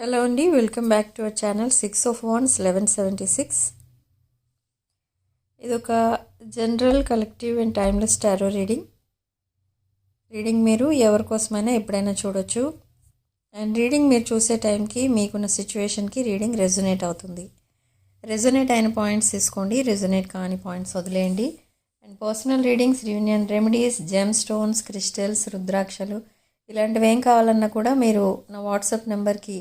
Hello అండి welcome back to our channel six of wands eleven seventy six ఇది ఒక general collective and timeless tarot reading reading మీరు ఎవరి కోసమైనా ఎప్పుడైనా చూడొచ్చు. అండ్ రీడింగ్ మీరు చూసే టైంకి మీకున్న సిచ్యువేషన్కి రీడింగ్ రెజొనేట్ అవుతుంది. రెజొనేట్ అయిన పాయింట్స్ తీసుకోండి రెజొనేట్ కాని పాయింట్స్ వదిలేయండి. And personal readings union remedies gem stones crystals రుద్రాక్షలు ఇలాంటివి ఏం కావాలన్నా కూడా మీరు నా వాట్సాప్ నెంబర్కి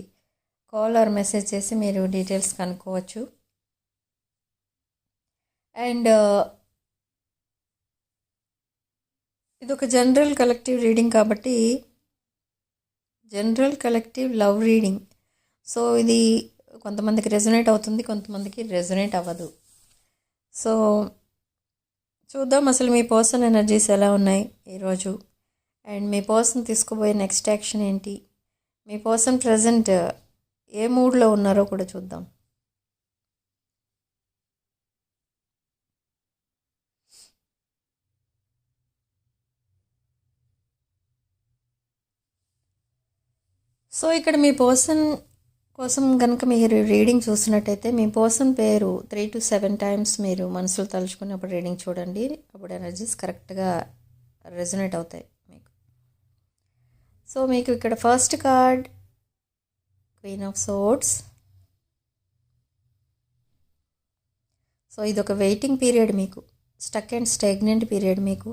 కాల్ ఆర్ మెసేజ్ చేసి మీరు డీటెయిల్స్ కనుక్కోవచ్చు. అండ్ uh, ఇది ఒక జనరల్ కలెక్టివ్ రీడింగ్ కాబట్టి general collective love reading. So ఇది కొంతమందికి రెజొనేట్ అవుతుంది కొంతమందికి రెజొనేట్ అవ్వదు. సో చూద్దాం అసలు మీ పర్సన్ ఎనర్జీస్ ఎలా ఉన్నాయి ఈరోజు అండ్ మీ పర్సన్ తీసుకుపోయే నెక్స్ట్ యాక్షన్ ఏంటి? మీ పర్సన్ ప్రజెంట్ ఏ మూడ్లో ఉన్నారో కూడా చూద్దాం. సో ఇక్కడ మీ పర్సన్ కోసం కనుక మీరు రీడింగ్ చూసినట్టయితే మీ పర్సన్ పేరు త్రీ టు సెవెన్ టైమ్స్ మీరు మనసులో తలుచుకుని అప్పుడు రీడింగ్ చూడండి. అప్పుడు ఎనర్జీస్ కరెక్ట్గా రెజొనేట్ అవుతాయి మీకు. సో మీకు ఇక్కడ first card queen of swords so ఇది ఒక వెయిటింగ్ పీరియడ్ మీకు. స్టక్ అండ్ స్టేగ్నెంట్ పీరియడ్ మీకు.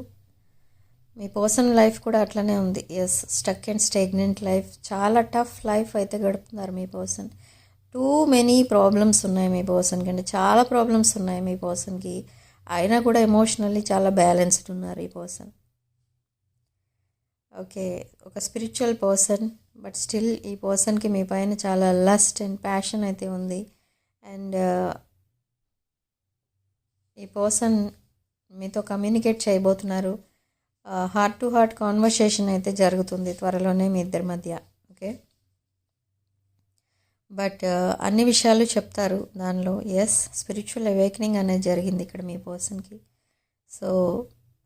మీ పర్సనల్ లైఫ్ కూడా అట్లనే ఉంది. As stuck and stagnant life చాలా టఫ్ లైఫ్ అయితే గడుపుతున్నారు మీ పర్సన్ టూ మెనీ ప్రాబ్లమ్స్ ఉన్నాయి మీ పర్సన్కి అంటే చాలా ప్రాబ్లమ్స్ ఉన్నాయి మీ పర్సన్కి అయినా కూడా ఎమోషనల్లీ చాలా బ్యాలెన్స్డ్ ఉన్నారు ఈ పర్సన్ ఓకే ఒక స్పిరిచువల్ పర్సన్ బట్ స్టిల్ ఈ పర్సన్కి మీ పైన చాలా లస్ట్ అండ్ ప్యాషన్ అయితే ఉంది. అండ్ uh, ఈ పర్సన్ మీతో కమ్యూనికేట్ చేయబోతున్నారు. హార్ట్ టు హార్ట్ కాన్వర్సేషన్ అయితే జరుగుతుంది త్వరలోనే మీ ఇద్దరి మధ్య. ఓకే బట్ uh, అన్ని విషయాలు చెప్తారు దానిలో. ఎస్ స్పిరిచువల్ అవేకనింగ్ అనేది జరిగింది ఇక్కడ మీ పర్సన్కి సో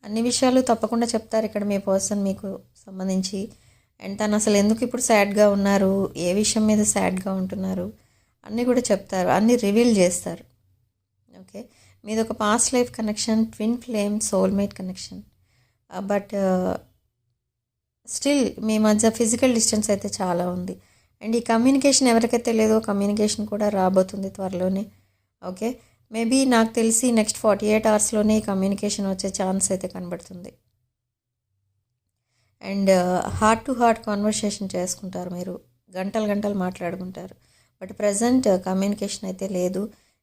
అన్ని విషయాలు తప్పకుండా చెప్తారు ఇక్కడ మీ పర్సన్ మీకు సంబంధించి. అండ్ తను అసలు ఎందుకు ఇప్పుడు సాడ్గా ఉన్నారు? ఏ విషయం మీద సాడ్గా ఉంటున్నారు? అన్నీ కూడా చెప్తారు. అన్నీ రివీల్ చేస్తారు. ఓకే? మీది ఒక past life connection twin flame soulmate connection. But still మీ మధ్య ఫిజికల్ డిస్టెన్స్ అయితే చాలా ఉంది. అండ్ ఈ కమ్యూనికేషన్ ఎవరికైతే లేదో కమ్యూనికేషన్ కూడా రాబోతుంది త్వరలోనే. ఓకే? మేబీ నాకు తెలిసి నెక్స్ట్ ఫార్టీ ఎయిట్ అవర్స్లోనే ఈ కమ్యూనికేషన్ వచ్చే ఛాన్స్ అయితే కనబడుతుంది. And heart to heart conversation చేసుకుంటారు మీరు. గంటలు గంటలు మాట్లాడుకుంటారు. బట్ ప్రజెంట్ కమ్యూనికేషన్ అయితే లేదు.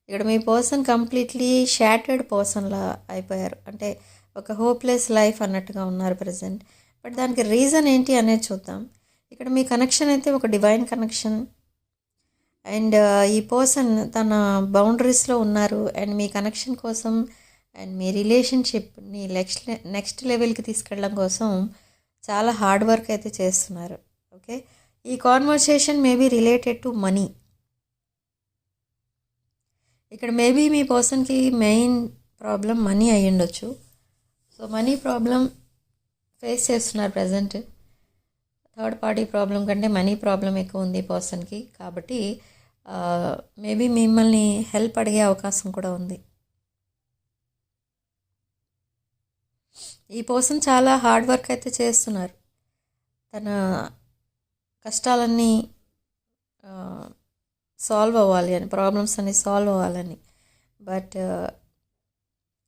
ఇక్కడ మీ పర్సన్ కంప్లీట్లీ షాటర్డ్ పర్సన్లా అయిపోయారు. అంటే ఒక హోప్లెస్ లైఫ్ అన్నట్టుగా ఉన్నారు ప్రజెంట్ బట్ దానికి రీజన్ ఏంటి అనేది చూద్దాం. ఇక్కడ మీ కనెక్షన్ అయితే ఒక డివైన్ కనెక్షన్ అండ్ ఈ పర్సన్ తన బౌండరీస్లో ఉన్నారు. అండ్ మీ కనెక్షన్ కోసం అండ్ మీ రిలేషన్షిప్ని నెక్స్ట్ నెక్స్ట్ లెవెల్కి తీసుకెళ్ళడం కోసం చాలా హార్డ్ వర్క్ అయితే చేస్తున్నారు. ఓకే ఈ conversation maybe related to money ఇక్కడ మేబీ మీ పర్సన్కి మెయిన్ ప్రాబ్లం మనీ అయి ఉండొచ్చు. సో మనీ ప్రాబ్లం ఫేస్ చేస్తున్నారు ప్రజెంట్ థర్డ్ పార్టీ ప్రాబ్లం కంటే మనీ ప్రాబ్లం ఎక్కువ ఉంది పర్సన్కి కాబట్టి uh, మేబీ మిమ్మల్ని హెల్ప్ అడిగే అవకాశం కూడా ఉంది. ఈ పర్సన్ చాలా హార్డ్ వర్క్ అయితే చేస్తున్నారు. తన కష్టాలన్నీ సాల్వ్ అవ్వాలి అని ప్రాబ్లమ్స్ అన్ని సాల్వ్ అవ్వాలని. బట్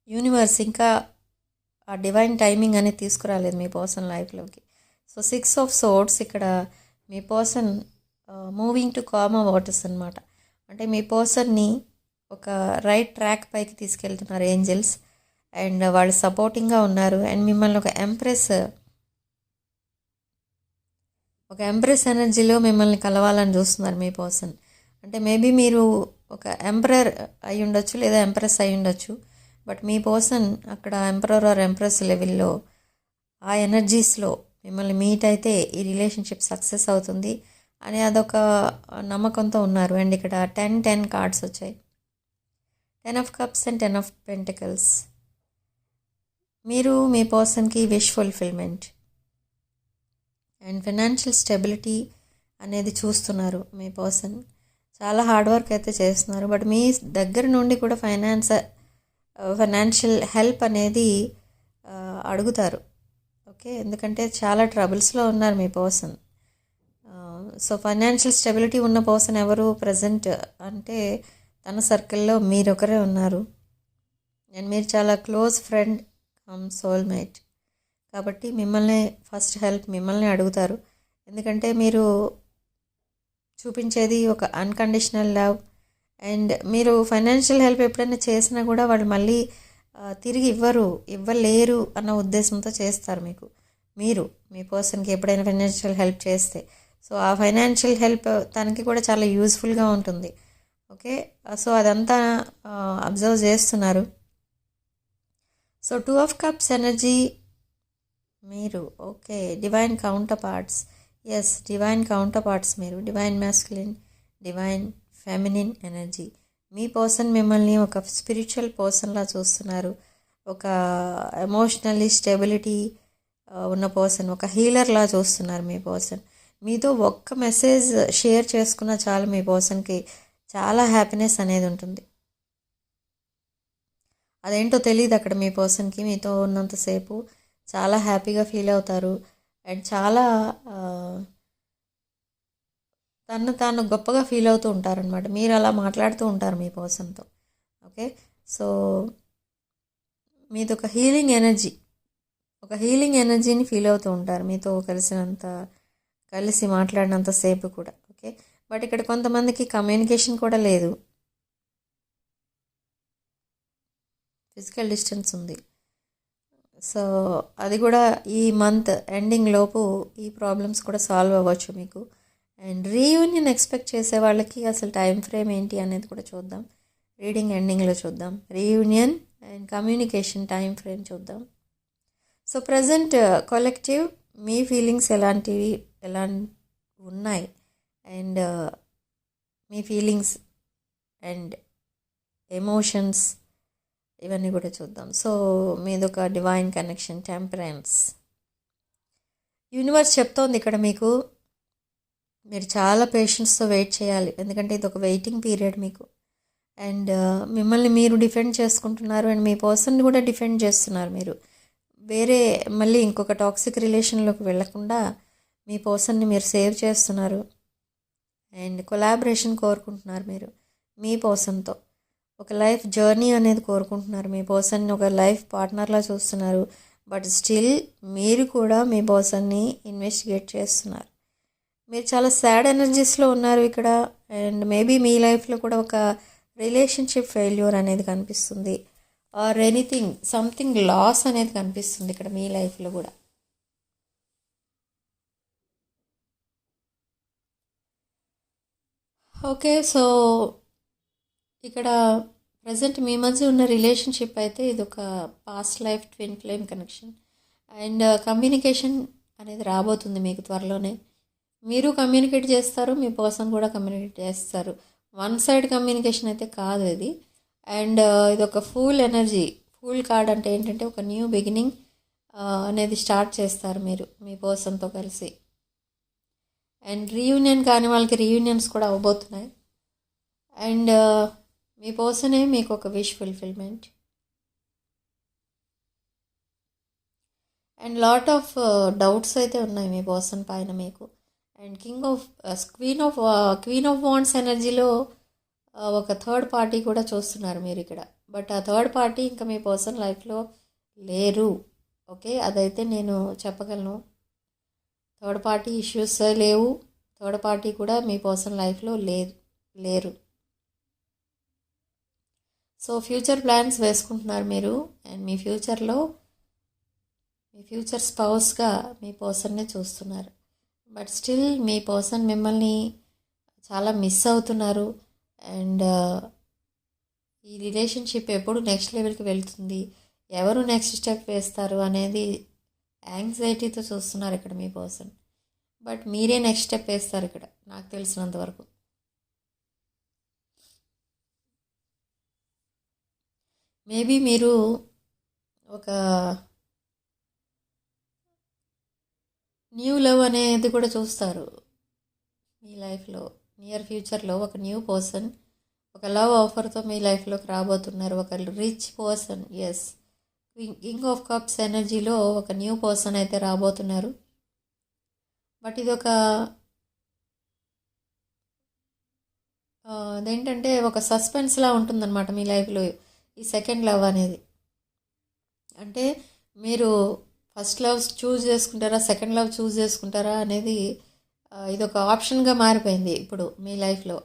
యూనివర్స్ ఇంకా ఆ డివైన్ టైమింగ్ అనేది తీసుకురాలేదు మీ పర్సన్ లైఫ్లోకి. సో సిక్స్ ఆఫ్ సోర్ట్స్ ఇక్కడ మీ person moving to calm waters అనమాట అంటే మీ పర్సన్ని ఒక రైట్ ట్రాక్ పైకి తీసుకెళ్తున్నారు ఏంజల్స్. అండ్ వాళ్ళు సపోర్టింగ్గా ఉన్నారు. అండ్ మిమ్మల్ని ఒక ఎంప్రెస్ ఒక ఎంప్రెస్ ఎనర్జీలో మిమ్మల్ని కలవాలని చూస్తున్నారు మీ పర్సన్. అంటే మేబీ మీరు ఒక ఎంప్రయర్ అయి ఉండొచ్చు లేదా ఎంప్రెస్ అయి ఉండొచ్చు. బట్ మీ పర్సన్ అక్కడ ఎంపరర్ ఆర్ ఎంప్రెస్ లెవెల్లో ఆ ఎనర్జీస్లో మిమ్మల్ని మీట్ అయితే ఈ రిలేషన్షిప్ సక్సెస్ అవుతుంది అని అదొక నమ్మకంతో ఉన్నారు. అండ్ ఇక్కడ టెన్ టెన్ కార్డ్స్ వచ్చాయి. Ten of cups and ten of pentacles. మీరు మీ పర్సన్కి wish fulfilment and financial stability అనేది చూస్తున్నారు మీ పర్సన్. చాలా హార్డ్ వర్క్ అయితే చేస్తున్నారు. బట్ మీ దగ్గర నుండి కూడా ఫైనాన్స్ ఫైనాన్షియల్ హెల్ప్ అనేది అడుగుతారు. ఓకే? ఎందుకంటే చాలా ట్రబుల్స్లో ఉన్నారు మీ పర్సన్. సో ఫైనాన్షియల్ స్టెబిలిటీ ఉన్న పర్సన్ ఎవరు ప్రజెంట్ అంటే తన సర్కిల్లో మీరు ఒకరే ఉన్నారు. అండ్ మీరు చాలా క్లోజ్ ఫ్రెండ్ కమ్ సోల్మేట్ కాబట్టి మిమ్మల్ని ఫస్ట్ హెల్ప్ మిమ్మల్ని అడుగుతారు. ఎందుకంటే మీరు చూపించేది ఒక అన్కండిషనల్ లవ్ అండ్ మీరు ఫైనాన్షియల్ హెల్ప్ ఎప్పుడైనా చేసినా కూడా వాళ్ళు మళ్ళీ తిరిగి ఇవ్వరు ఇవ్వలేరు అన్న ఉద్దేశంతో చేస్తారు మీకు. మీరు మీ పర్సన్కి ఎప్పుడైనా ఫైనాన్షియల్ హెల్ప్ చేస్తే. సో ఆ ఫైనాన్షియల్ హెల్ప్ తనకి కూడా చాలా యూస్ఫుల్గా ఉంటుంది. ఓకే? సో అదంతా అబ్జర్వ్ చేస్తున్నారు. So two of cups energy మీరు okay divine counterparts as divine counterparts మీరు divine masculine divine feminine energy మీ పర్సన్ మిమ్మల్ని ఒక స్పిరిచువల్ పర్సన్లా చూస్తున్నారు. ఒక ఎమోషనల్లీ స్టెబిలిటీ uh, ఉన్న పర్సన్ ఒక హీలర్లా చూస్తున్నారు మీ పర్సన్ మీతో ఒక్క మెసేజ్ షేర్ చేసుకున్న చాలు మీ పర్సన్కి చాలా హ్యాపీనెస్ అనేది ఉంటుంది. అదేంటో తెలియదు అక్కడ మీ పర్సన్కి మీతో ఉన్నంతసేపు చాలా హ్యాపీగా ఫీల్ అవుతారు. అండ్ చాలా తను తాను గొప్పగా ఫీల్ అవుతూ ఉంటారనమాట మీరు అలా మాట్లాడుతూ ఉంటారు మీ పర్సన్తో. ఓకే? సో మీది ఒక హీలింగ్ ఎనర్జీ ఒక హీలింగ్ ఎనర్జీని ఫీల్ అవుతూ ఉంటారు. మీతో కలిసినంత కలిసి మాట్లాడినంతసేపు కూడా. ఓకే? బట్ ఇక్కడ కొంతమందికి కమ్యూనికేషన్ కూడా లేదు. ఫిజికల్ డిస్టెన్స్ ఉంది. సో అది కూడా ఈ మంత్ ఎండింగ్ లోపు ఈ ప్రాబ్లమ్స్ కూడా సాల్వ్ అవ్వచ్చు మీకు. అండ్ రీయూనియన్ ఎక్స్పెక్ట్ చేసే వాళ్ళకి అసలు టైం ఫ్రేమ్ ఏంటి అనేది కూడా చూద్దాం. రీడింగ్ ఎండింగ్లో చూద్దాం. Reunion and communication time frame చూద్దాం. సో ప్రజెంట్ కలెక్టివ్ మీ ఫీలింగ్స్ ఎలాంటివి ఎలా ఉన్నాయి? అండ్ మీ ఫీలింగ్స్ అండ్ ఎమోషన్స్ ఇవన్నీ కూడా చూద్దాం. సో మీద ఒక డివైన్ కనెక్షన్ టెంపరెన్స్ యూనివర్స్ చెప్తోంది ఇక్కడ మీకు. మీరు చాలా పేషెన్స్తో వెయిట్ చేయాలి. ఎందుకంటే ఇది ఒక వెయిటింగ్ పీరియడ్ మీకు. అండ్ uh, మిమ్మల్ని మీరు డిఫెండ్ చేసుకుంటున్నారు అండ్ మీ పర్సన్ని కూడా డిఫెండ్ చేస్తున్నారు మీరు. వేరే మళ్ళీ ఇంకొక టాక్సిక్ రిలేషన్లోకి వెళ్ళకుండా మీ పర్సన్ని మీరు సేవ్ చేస్తున్నారు. అండ్ కొలాబరేషన్ కోరుకుంటున్నారు మీరు. మీ పర్సన్తో ఒక లైఫ్ జర్నీ అనేది కోరుకుంటున్నారు. మీ పర్సన్ని ఒక లైఫ్ పార్ట్నర్లా చూస్తున్నారు. బట్ స్టిల్ మీరు కూడా మీ పర్సన్ని ఇన్వెస్టిగేట్ చేస్తున్నారు. మీరు చాలా సాడ్ ఎనర్జీస్లో ఉన్నారు ఇక్కడ. అండ్ మేబీ మీ లైఫ్లో కూడా ఒక రిలేషన్షిప్ ఫెయిల్యూర్ అనేది కనిపిస్తుంది. ఆర్ ఎనీథింగ్ సంథింగ్ లాస్ అనేది కనిపిస్తుంది ఇక్కడ మీ లైఫ్లో కూడా. ఓకే సో ఇక్కడ ప్రజెంట్ మీ మధ్య ఉన్న రిలేషన్షిప్ అయితే ఇది ఒక past life twin flame connection and communication అనేది రాబోతుంది మీకు త్వరలోనే. మీరు కమ్యూనికేట్ చేస్తారు మీ పర్సన్ కూడా కమ్యూనికేట్ చేస్తారు. వన్ సైడ్ కమ్యూనికేషన్ అయితే కాదు ఇది. అండ్ ఇది ఒక ఫుల్ ఎనర్జీ ఫుల్ కార్డ్ అంటే ఏంటంటే ఒక న్యూ బిగినింగ్ uh, అనేది స్టార్ట్ చేస్తారు మీరు మీ పర్సన్తో కలిసి. అండ్ రీయూనియన్ కాని వాళ్ళకి రీయూనియన్స్ కూడా అవ్వబోతున్నాయి. అండ్ మీ పర్సనే మీకు ఒక wish fulfilment and lot of doubts అయితే ఉన్నాయి మీ పర్సన్ పైన మీకు. And king of queen of queen of wands ఎనర్జీలో ఒక థర్డ్ పార్టీ కూడా చూస్తున్నారు మీరు ఇక్కడ. బట్ ఆ థర్డ్ పార్టీ ఇంకా మీ పర్సన్ లైఫ్లో లేరు. ఓకే అదైతే నేను చెప్పగలను. థర్డ్ పార్టీ ఇష్యూస్ లేవు. థర్డ్ పార్టీ కూడా మీ పర్సన్ లైఫ్లో లేదు లేరు. సో ఫ్యూచర్ ప్లాన్స్ వేసుకుంటున్నారు మీరు. అండ్ మీ ఫ్యూచర్లో మీ ఫ్యూచర్ స్పౌస్గా మీ పర్సన్నే చూస్తున్నారు. బట్ స్టిల్ మీ పర్సన్ మిమ్మల్ని చాలా మిస్ అవుతున్నారు. అండ్ ఈ రిలేషన్షిప్ ఎప్పుడు నెక్స్ట్ లెవెల్కి వెళ్తుంది. ఎవరు నెక్స్ట్ స్టెప్ వేస్తారు అనేది యాంగ్జైటీతో చూస్తున్నారు ఇక్కడ మీ పర్సన్ బట్ మీరే నెక్స్ట్ స్టెప్ వేస్తారు ఇక్కడ. నాకు తెలిసినంత వరకు. మేబీ మీరు ఒక న్యూ లవ్ అనేది కూడా చూస్తారు. మీ లైఫ్లో నియర్ ఫ్యూచర్లో ఒక న్యూ పర్సన్ ఒక లవ్ ఆఫర్తో మీ లైఫ్లోకి రాబోతున్నారు. ఒక rich person as king of cups ఎనర్జీలో ఒక న్యూ పర్సన్ అయితే రాబోతున్నారు. బట్ ఇది ఒక అదేంటంటే ఒక సస్పెన్స్లా ఉంటుందన్నమాట మీ లైఫ్లో. ఈ సెకండ్ లవ్ అనేది. అంటే మీరు ఫస్ట్ లవ్ చూస్ చేసుకుంటారా సెకండ్ లవ్ చూస్ చేసుకుంటారా అనేది ఇది ఒక ఆప్షన్గా మారిపోయింది ఇప్పుడు మీ లైఫ్లో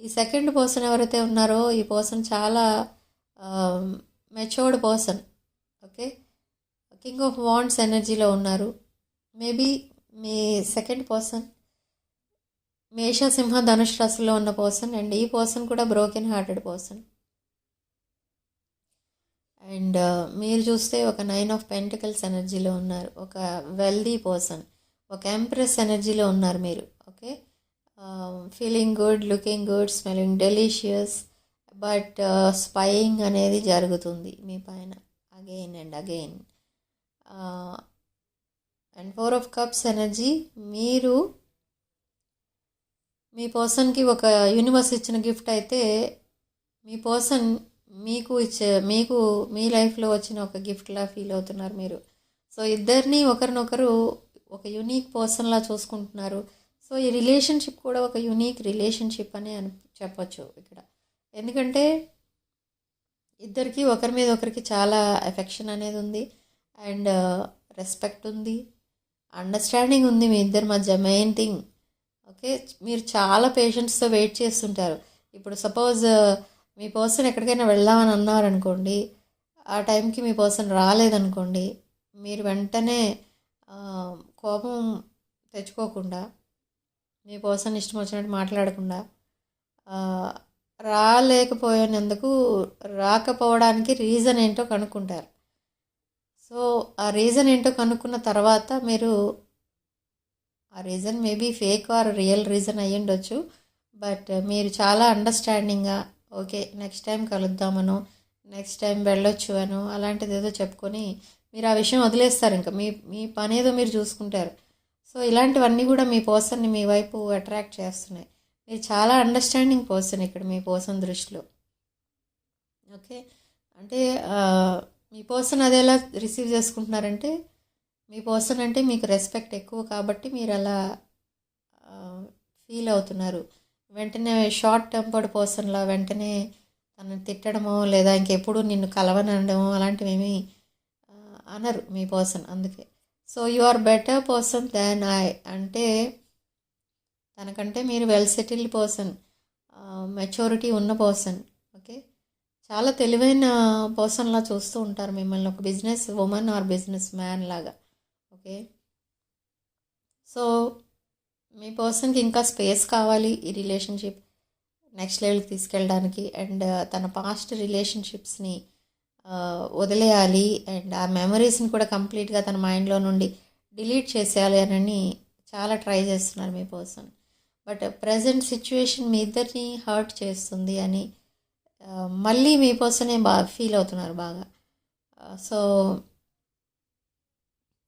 ఈ సెకండ్ పర్సన్ ఎవరైతే ఉన్నారో ఈ పర్సన్ చాలా matured person okay king of wands ఎనర్జీలో ఉన్నారు. మేబీ మీ సెకండ్ పర్సన్ మేష సింహ ధనుష్ రాశిలో ఉన్న పర్సన్ అండ్ ఈ పర్సన్ కూడా బ్రోకెన్ హార్టెడ్ పర్సన్ అండ్ మీరు చూస్తే ఒక నైన్ ఆఫ్ పెంటికల్స్ ఎనర్జీలో ఉన్నారు. ఒక వెల్దీ పర్సన్ ఒక ఎంప్రెస్ ఎనర్జీలో ఉన్నారు మీరు okay? Feeling good looking good smelling delicious but spying అనేది జరుగుతుంది మీ పైన. Again and again. And four of cups energy మీరు మీ పర్సన్కి ఒక యూనివర్స్ ఇచ్చిన గిఫ్ట్ అయితే మీ పర్సన్ మీకు ఇచ్చే మీకు మీ లైఫ్లో వచ్చిన ఒక గిఫ్ట్లా ఫీల్ అవుతున్నారు మీరు. సో ఇద్దరిని ఒకరినొకరు ఒక యునీక్ పర్సన్లా చూసుకుంటున్నారు. సో ఈ రిలేషన్షిప్ కూడా ఒక యూనిక్ రిలేషన్షిప్ అని అని చెప్పచ్చు ఇక్కడ. ఎందుకంటే ఇద్దరికి ఒకరి మీద ఒకరికి చాలా ఎఫెక్షన్ అనేది ఉంది. అండ్ రెస్పెక్ట్ ఉంది. అండర్స్టాండింగ్ ఉంది మీ ఇద్దరి మధ్య మెయిన్ థింగ్ ఓకే? మీరు చాలా పేషెంట్స్తో వెయిట్ చేస్తుంటారు. ఇప్పుడు సపోజ్ మీ పర్సన్ ఎక్కడికైనా వెళ్దామని అన్నారనుకోండి ఆ టైంకి మీ పర్సన్ రాలేదనుకోండి మీరు వెంటనే కోపం తెచ్చుకోకుండా మీ పర్సన్ ఇష్టం వచ్చినట్టు మాట్లాడకుండా రాలేకపోయినందుకు రాకపోవడానికి రీజన్ ఏంటో కనుక్కుంటారు. సో ఆ రీజన్ ఏంటో కనుక్కున్న తర్వాత మీరు ఆ reason maybe fake or real reason అయ్యి ఉండొచ్చు బట్ మీరు చాలా అండర్స్టాండింగ్గా ఓకే నెక్స్ట్ టైం కలుద్దామను నెక్స్ట్ టైం వెళ్ళొచ్చు అను అలాంటిది ఏదో చెప్పుకొని మీరు ఆ విషయం వదిలేస్తారు ఇంకా. మీ మీ పని ఏదో మీరు చూసుకుంటారు. సో ఇలాంటివన్నీ కూడా మీ పర్సన్ని మీ వైపు అట్రాక్ట్ చేస్తున్నాయి. మీరు చాలా అండర్స్టాండింగ్ పర్సన్ ఇక్కడ మీ పర్సన్ దృష్టిలో. ఓకే అంటే మీ పర్సన్ అది ఎలా రిసీవ్ చేసుకుంటున్నారంటే మీ పర్సన్ అంటే మీకు రెస్పెక్ట్ ఎక్కువ కాబట్టి మీరు అలా ఫీల్ అవుతున్నారు. వెంటనే షార్ట్ టెంపర్డ్ పర్సన్లా వెంటనే తనని తిట్టడమో లేదా ఇంకెప్పుడు నిన్ను కలవనడమో అలాంటివి ఏమీ అనరు మీ పర్సన్ అందుకే. So you are better person than I అంటే తనకంటే మీరు వెల్ సెటిల్డ్ పర్సన్ మెచ్యూరిటీ ఉన్న పర్సన్ ఓకే చాలా తెలివైన పర్సన్లా చూస్తూ ఉంటారు మిమ్మల్ని ఒక business woman or business man లాగా ఓకే సో మీ పర్సన్కి ఇంకా స్పేస్ కావాలి ఈ రిలేషన్షిప్ నెక్స్ట్ లెవెల్కి తీసుకెళ్ళడానికి. అండ్ తన పాస్ట్ రిలేషన్షిప్స్ని వదిలేయాలి. అండ్ ఆ మెమరీస్ని కూడా కంప్లీట్గా తన మైండ్లో నుండి డిలీట్ చేసేయాలి అని చాలా ట్రై చేస్తున్నారు మీ పర్సన్. బట్ ప్రజెంట్ సిచ్యువేషన్ మీ ఇద్దరిని హర్ట్ చేస్తుంది అని మళ్ళీ మీ పర్సనే బాగా ఫీల్ అవుతున్నారు బాగా. సో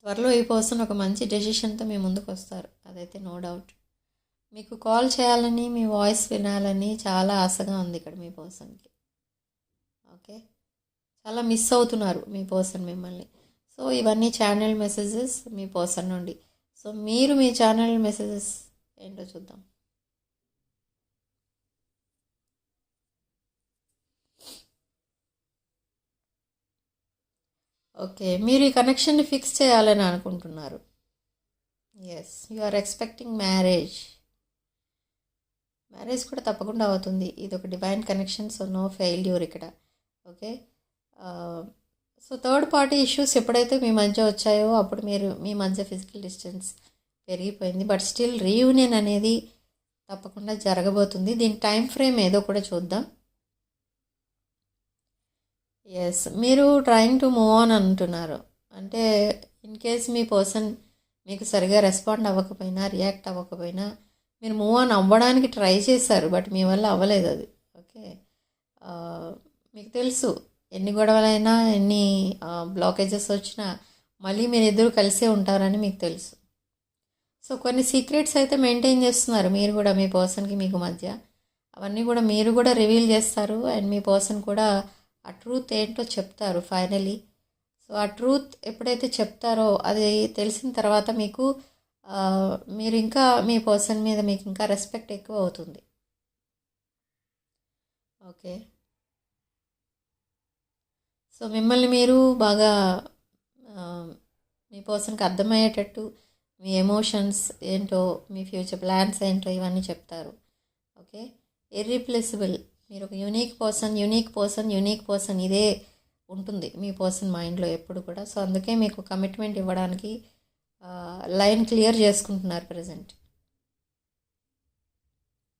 త్వరలో ఈ పర్సన్ ఒక మంచి డెసిషన్తో మీ ముందుకు వస్తారు. అదైతే నో డౌట్. మీకు కాల్ చేయాలని మీ వాయిస్ వినాలని చాలా ఆశగా ఉంది ఇక్కడ మీ పర్సన్కి. ఓకే? చాలా మిస్ అవుతున్నారు మీ పర్సన్ మిమ్మల్ని. సో ఇవన్నీ ఛానల్ మెసేజెస్ మీ పర్సన్ నుండి. సో మీరు మీ ఛానల్ మెసేజెస్ ఏంటో చూద్దాం. ఓకే మీరు ఈ కనెక్షన్ని ఫిక్స్ చేయాలని అనుకుంటున్నారు. As you are expecting marriage marriage కూడా తప్పకుండా అవుతుంది. ఇది ఒక divine connection so no failure ఇక్కడ. Okay so third party issues ఎప్పుడైతే మీ మధ్య వచ్చాయో అప్పుడు మీరు మీ మధ్య ఫిజికల్ డిస్టెన్స్ పెరిగిపోయింది. బట్ స్టిల్ రీయూనియన్ అనేది తప్పకుండా జరగబోతుంది. దీని టైం ఫ్రేమ్ ఏదో కూడా చూద్దాం. ఎస్ మీరు ట్రయింగ్ టు మూవ్ ఆన్ అంటున్నారు. అంటే ఇన్ కేస్ మీ పర్సన్ మీకు సరిగా రెస్పాండ్ అవ్వకపోయినా రియాక్ట్ అవ్వకపోయినా మీరు మూవ్ ఆన్ అవ్వడానికి ట్రై చేశారు బట్ మీ వల్ల అవ్వలేదు అది. ఓకే మీకు తెలుసు ఎన్ని గొడవలైనా ఎన్ని బ్లాకేజెస్ వచ్చినా మళ్ళీ మీరు ఇద్దరు కలిసే ఉంటారని మీకు తెలుసు. సో కొన్ని సీక్రెట్స్ అయితే మెయింటైన్ చేస్తున్నారు మీరు కూడా మీ పర్సన్కి మీకు మధ్య. అవన్నీ కూడా మీరు కూడా రివీల్ చేస్తారు అండ్ మీ పర్సన్ కూడా ఆ ట్రూత్ ఏంటో చెప్తారు ఫైనలీ సో ఆ ట్రూత్ ఎప్పుడైతే చెప్తారో అది తెలిసిన తర్వాత మీకు మీరు ఇంకా మీ పర్సన్ మీద మీకు ఇంకా రెస్పెక్ట్ ఎక్కువ అవుతుంది. ఓకే సో మిమ్మల్ని మీరు బాగా మీ పర్సన్కి అర్థమయ్యేటట్టు మీ ఎమోషన్స్ ఏంటో మీ ఫ్యూచర్ ప్లాన్స్ ఏంటో ఇవన్నీ చెప్తారు. ఓకే ఇర్రీప్లేసిబుల్ మీరు ఒక unique person unique person unique person ఇదే ఉంటుంది మీ పర్సన్ మైండ్లో ఎప్పుడు కూడా. సో అందుకే మీకు కమిట్మెంట్ ఇవ్వడానికి లైన్ క్లియర్ చేసుకుంటున్నారు present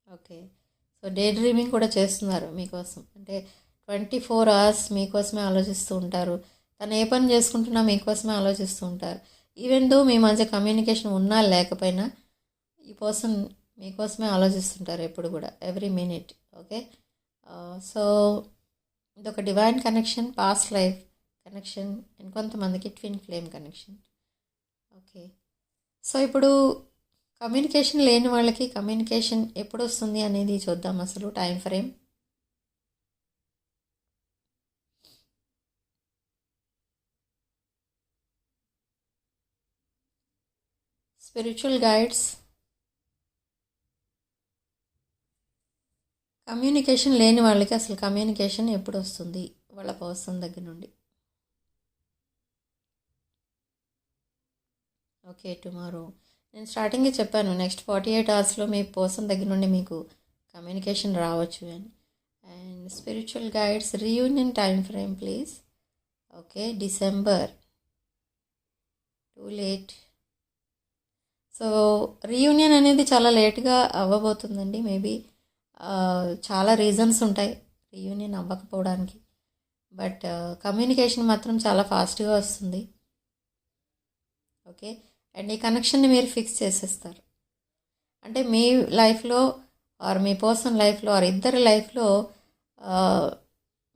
okay so day dreaming కూడా చేస్తున్నారు మీకోసం. అంటే ట్వంటీ ఫోర్ అవర్స్ మీకోసమే ఆలోచిస్తూ ఉంటారు. తను ఏ పని చేసుకుంటున్నా మీకోసమే ఆలోచిస్తూ ఉంటారు. ఈవెన్ దో మీ మధ్య కమ్యూనికేషన్ ఉన్నా లేకపోయినా ఈ పర్సన్ మీకోసమే ఆలోచిస్తుంటారు ఎప్పుడు కూడా every minute okay Uh, so ఇదొక divine connection past life connection and కొంతమందికి twin flame connection okay so ఇప్పుడు కమ్యూనికేషన్ లేని వాళ్ళకి కమ్యూనికేషన్ ఎప్పుడు వస్తుంది అనేది చూద్దాం అసలు time frame spiritual guides communication లేని వాళ్ళకి అసలు కమ్యూనికేషన్ ఎప్పుడు వస్తుంది వాళ్ళ పర్సన్ దగ్గర నుండి. Okay tomorrow. నేను స్టార్టింగే చెప్పాను నెక్స్ట్ ఫార్టీ ఎయిట్ అవర్స్లో మీ పర్సన్ దగ్గర నుండి మీకు కమ్యూనికేషన్ రావచ్చు అని. And spiritual guides reunion time frame please. Okay December. Too late. So reunion అనేది చాలా లేట్గా అవ్వబోతుందండి మేబీ చాలా రీజన్స్ ఉంటాయి రీయూనియన్ అవ్వకపోవడానికి. బట్ కమ్యూనికేషన్ మాత్రం చాలా ఫాస్ట్గా వస్తుంది. ఓకే అండ్ ఈ కనెక్షన్ని మీరు ఫిక్స్ చేసేస్తారు. అంటే మీ లైఫ్లో ఆర్ మీ పర్సన్ లైఫ్లో ఆర్ ఇద్దరి లైఫ్లో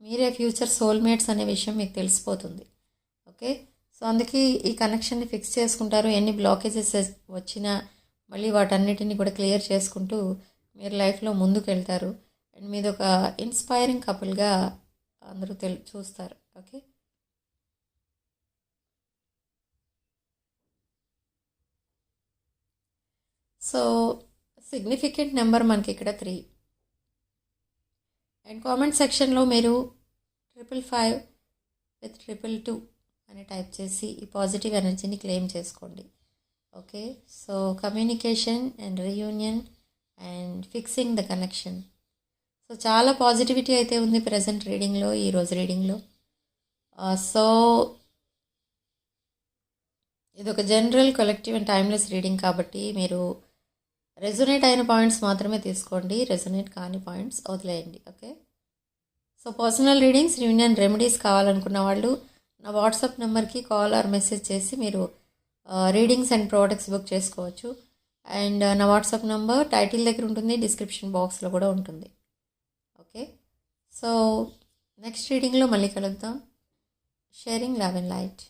మీరే ఫ్యూచర్ సోల్మేట్స్ అనే విషయం మీకు తెలిసిపోతుంది. ఓకే సో అందుకే ఈ కనెక్షన్ని ఫిక్స్ చేసుకుంటారు. ఎన్ని బ్లాకేజెస్ వచ్చినా మళ్ళీ వాటన్నిటిని కూడా క్లియర్ చేసుకుంటూ మీరు లైఫ్లో ముందుకు వెళ్తారు అండ్ మీద ఒక ఇన్స్పైరింగ్ కపుల్గా అందరూ తెల్ చూస్తారు. ఓకే? సో సిగ్నిఫికెంట్ నెంబర్ మనకి ఇక్కడ త్రీ. అండ్ కామెంట్ సెక్షన్లో మీరు triple five with triple two అని టైప్ చేసి ఈ పాజిటివ్ ఎనర్జీని క్లెయిమ్ చేసుకోండి. Okay? So communication and reunion and fixing the connection. So చాలా పాజిటివిటీ అయితే ఉంది ప్రజెంట్ రీడింగ్లో ఈరోజు రీడింగ్లో. సో ఇది ఒక general collective and timeless reading కాబట్టి మీరు రెజొనేట్ అయిన పాయింట్స్ మాత్రమే తీసుకోండి రెజొనేట్ కాని పాయింట్స్ వదిలేయండి okay? So personal readings union remedies కావాలనుకున్న వాళ్ళు నా వాట్సాప్ నెంబర్కి కాల్ ఆర్ మెసేజ్ చేసి మీరు రీడింగ్స్ అండ్ ప్రోడక్ట్స్ బుక్ చేసుకోవచ్చు. అండ్ నా వాట్సాప్ నెంబర్ టైటిల్ దగ్గర ఉంటుంది డిస్క్రిప్షన్ బాక్స్లో కూడా ఉంటుంది. ఓకే? సో నెక్స్ట్ రీడింగ్లో మళ్ళీ కలుద్దాం. Sharing love and light.